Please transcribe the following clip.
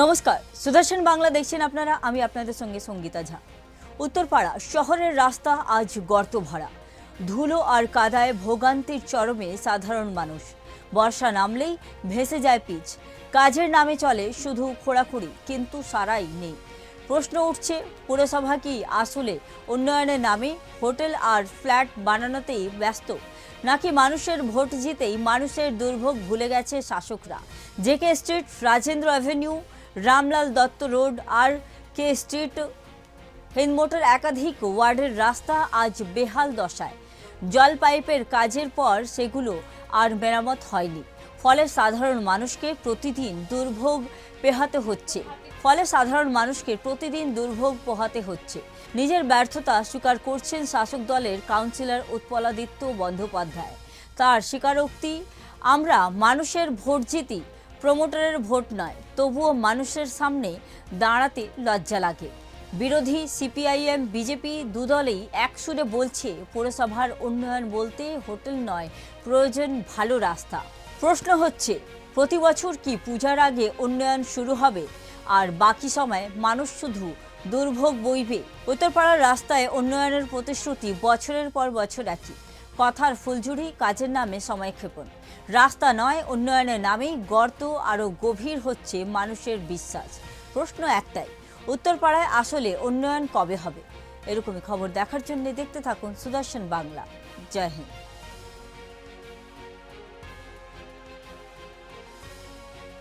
নমস্কার, সুদর্শন বাংলা দেখছেন আপনারা, আমি আপনাদের সঙ্গে সঙ্গীতা ঝা। উত্তরপাড়া শহরের রাস্তা আজ গর্ত ভরা ধুলো আর কাদায় ভোগান্তির চরমে সাধারণ মানুষ। বর্ষা নামলেই ভেসে যায় পিচ। কাজের নামে চলে শুধু খোঁড়াখুড়ি, কিন্তু সারাই নেই। প্রশ্ন উঠছে, পুরসভা কি আসলে উন্নয়নের নামে হোটেল আর ফ্ল্যাট বানানোতেই ব্যস্ত? নাকি মানুষের ভোট জিতেই মানুষের দুর্ভোগ ভুলে গেছে শাসকরা? JK street, Rajendra avenue Ramlal Dutta road R K street. Hindmotor একাধিক ওয়ার্ডের রাস্তা আজ বেহাল দশায়। জল পাইপের কাজের পর সেগুলো আর মেরামত হয়নি। ফলে সাধারণ মানুষকে প্রতিদিন দুর্ভোগ পেহাতে হচ্ছে। ফলে সাধারণ মানুষকে প্রতিদিন দুর্ভোগ পোহাতে হচ্ছে। নিজের ব্যর্থতা স্বীকার করছেন শাসক দলের কাউন্সিলর উৎপলাদিত্য বন্দ্যোপাধ্যায়। তার স্বীকারোক্তি, আমরা মানুষের ভোট জিতি প্রমোটারের ভোট নয়, তবুও মানুষের সামনে দাঁড়াতে লজ্জা লাগে। বিরোধী সিপিআইএম, বিজেপি দুদলেই একসুরে বলছে, পৌরসভার উন্নয়ন বলতে হোটেল নয়, প্রয়োজন ভালো রাস্তা। প্রশ্ন হচ্ছে, প্রতি বছর কি পূজার আগে উন্নয়ন শুরু হবে? আর বাকি সময় মানুষ শুধু দুর্ভোগ বইবে? উত্তরপাড়ার রাস্তায় উন্নয়নের প্রতিশ্রুতি বছরের পর বছর একই। কথার ফুলঝুরি, কাজের নামে সময়ক্ষেপণ রাস্তা নয়, উন্নয়নের নামেই গর্ত আরও গভীর হচ্ছে মানুষের বিশ্বাস। প্রশ্ন একটাই, উত্তরপাড়ায় আসলে উন্নয়ন কবে হবে? এরকমই খবর দেখার জন্য দেখতে থাকুন সুদর্শন বাংলা। জয় হিন্দ।